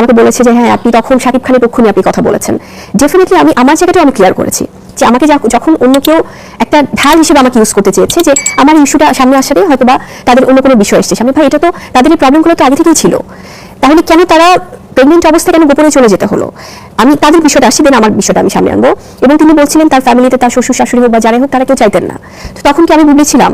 আমাকে বলেছে যে হ্যাঁ আপনি তখন শাকিব খানের পক্ষ নিয়ে আপনি কথা বলেছেন। ডেফিনেটলি আমি, আমার জায়গাটাও আমি ক্লিয়ার করেছি যে আমাকে যখন অন্য কেউ একটা ঢাল হিসেবে আমাকে ইউজ করতে চেয়েছে যে, আমার ইস্যুটা সামনে আসারে হয়তো বা তাদের অন্য কোনো বিষয় এসছে। সামনে ভাই, এটা তো তাদের এই প্রবলেমগুলো তো আগে থেকেই ছিল। তাহলে কেন তারা প্রেগনেন্ট অবস্থায় কেন গোপনে চলে যেতে হলো? আমি তাদের বিষয়টা, আসি দেন আমার বিষয়টা আমি সামনে আনব। এবং তিনি বলছিলেন, তার ফ্যামিলিতে তার শ্বশুর শাশুড়ি হোক বা যারাই হোক, তারা কেউ চাইতেন না। তো তখন কি আমি ভুলেছিলাম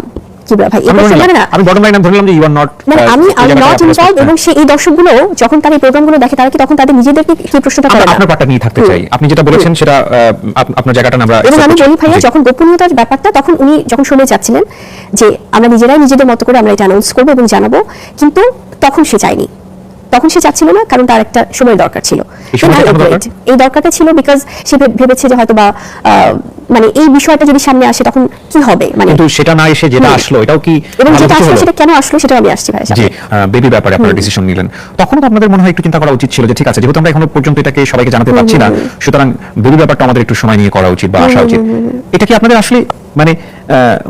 কি ভাই আমি এবার না আমি বটম লাইন ধরে নিলাম যে ইউ আর নট মানে আমি আমি নট ইনভলভ এবং সেই এই দর্শকগুলো যখন তারা এই প্রোগ্রামগুলো দেখে তারা কি তখন তাদের নিজেদেরকে কি প্রশ্নটা করে আপনার পার্টটা নিয়ে থাকতে চাই। আপনি যেটা বলেছেন সেটা আপনার জায়গাটা আমরা এবং আমি বলি ভাইয়া যখন গোপনীয়তার ব্যাপারটা তখন উনি যখন শুনে যাচ্ছিলেন যে আমরা নিজেরাই নিজেদের মতো করে আমরা এটা অ্যানাউন্স করব এবং জানাব কিন্তু তখন সে চায়নি তখন সে চাচ্ছিল না কারণ তার একটা সময় দরকার ছিল। এই দরকারটা ছিল বিকজ সে ভেবেছে যে হয়তো বা আহ, মানে এই বিষয়টা যদি সামনে আসে তখন কি হবে? মানে কিন্তু সেটা না এসে যেটা আসলো এটাও কি এবং যেটা আসলো সেটা কেন আসলো সেটা আমি আসছি ভাইয়া জি বেবি ব্যাপারে আপনারা ডিসিশন নিলেন। তখন তো আপনাদের মনে হয় একটু চিন্তা করা উচিত ছিল যে ঠিক আছে যেহেতু আমরা এখনও পর্যন্ত এটাকে সবাইকে জানাতে পারছি না সুতরাং বেবি ব্যাপারটা আমাদের একটু সময় নিয়ে করা উচিত বা আসা উচিত। এটা কি আপনাদের আসলে মানে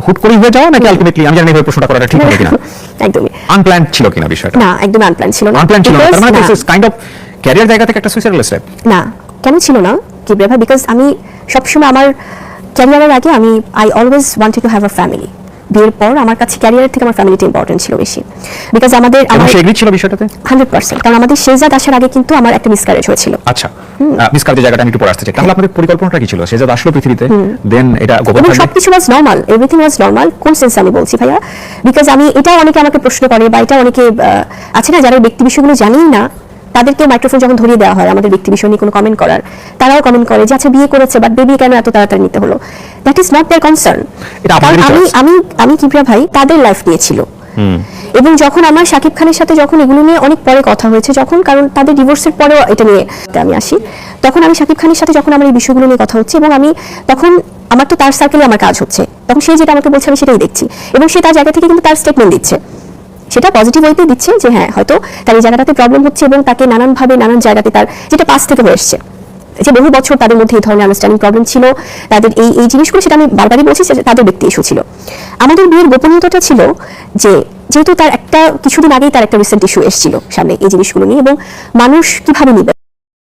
হুট করেই হয়ে যাওয়া নাকি আলটিমেটলি আমি জানি না প্রশ্নটা করাটা ঠিক হবে কিনা। একদমই। আনপ্ল্যান ছিল কিনা বিষয়টা? না একদম আনপ্ল্যান ছিল না। আনপ্ল্যান ছিল না তার মানে না। কাইন্ড অফ ক্যারিয়ার জায়গা থেকে একটা সুইসাইডাল স্টেপ না কেন ছিল না? কি ভাই বিকজ আমি সবসময় আমার ক্যারিয়ারের আগে আমি I always wanted to have a family বিয়ের পর আমার কাছে ক্যারিয়ারের থেকে আমার ফ্যামিলিটা ইম্পর্টেন্ট ছিল বেশি। বিকজ আমাদের আমার সে এগ্রি ছিল বিষয়টাতে? হান্ড্রেড পার্সেন্ট কারণ আমাদের শেজাদ আসার আগে কিন্তু আমার একটা মিসক্যারেজ হয়েছিল। আচ্ছা। মিস কালকে জায়গাটা আমি একটু পড়ে আসতে চাই। তাহলে আপনাদের পরিকল্পনাটা কি ছিল? যা আসলো পৃথিবীতে দেন এটা গোপন থাকবে? সবকিছু was normal everything was normal কোন সেন্সে আমি বলছি ভাইয়া? বিকজ আমি এটাও অনেকে আমাকে প্রশ্ন করে বা এটা অনেকে আছে না যারা ব্যক্তি বিষয়গুলো জানেই না তাদেরকে মাইক্রোফোন যখন ধরিয়ে দেওয়া হয় আমাদের ব্যক্তি বিষয় নিয়ে কোনো কমেন্ট করার তারাও কমেন্ট করে যে আচ্ছা বিয়ে করেছে বাট বেবি কেন এত তাড়াতাড়ি নিতে হলো? That is not their concern আমি আমি আমি কিপ্রিয়া ভাই তাদের লাইফ নিয়েছিল এবং যখন আমার শাকিব খানের সাথে যখন এগুলো নিয়ে অনেক পরে কথা হয়েছে যখন কারণ তাদের ডিভোর্সের পরেও এটা নিয়ে আমি আসি তখন আমি শাকিব খানের সাথে যখন আমার এই বিষয়গুলো নিয়ে কথা হচ্ছে এবং আমি তখন আমার তো তার সার্কেলে আমার কাজ হচ্ছে তখন সে যেটা আমাকে বলছে আমি সেটাই দেখছি এবং সে তার জায়গা থেকে কিন্তু তার স্টেটমেন্ট দিচ্ছে। সেটা পজিটিভ ওয়েতে দিচ্ছে যে হ্যাঁ হয়তো তার এই জায়গাটাতে প্রবলেম হচ্ছে এবং তাকে নানানভাবে নানান জায়গাতে তার যেটা পাস থেকে হয়ে এসছে। যে বহু বছর তাদের মধ্যে এই ধরনের আন্ডারস্ট্যান্ডিং প্রবলেম ছিল, তাদের এই এই জিনিসগুলো সেটা আমি বারবারই বলছি তাদের ব্যক্তি ইস্যু ছিল। আমাদের বিয়ের গোপনীয়তাটা ছিল যে যেহেতু তার একটা কিছুদিন আগেই তার একটা রিসেন্ট ইস্যু এসেছিল সামনে এই জিনিসগুলো নিয়ে এবং মানুষ কীভাবে নিবে?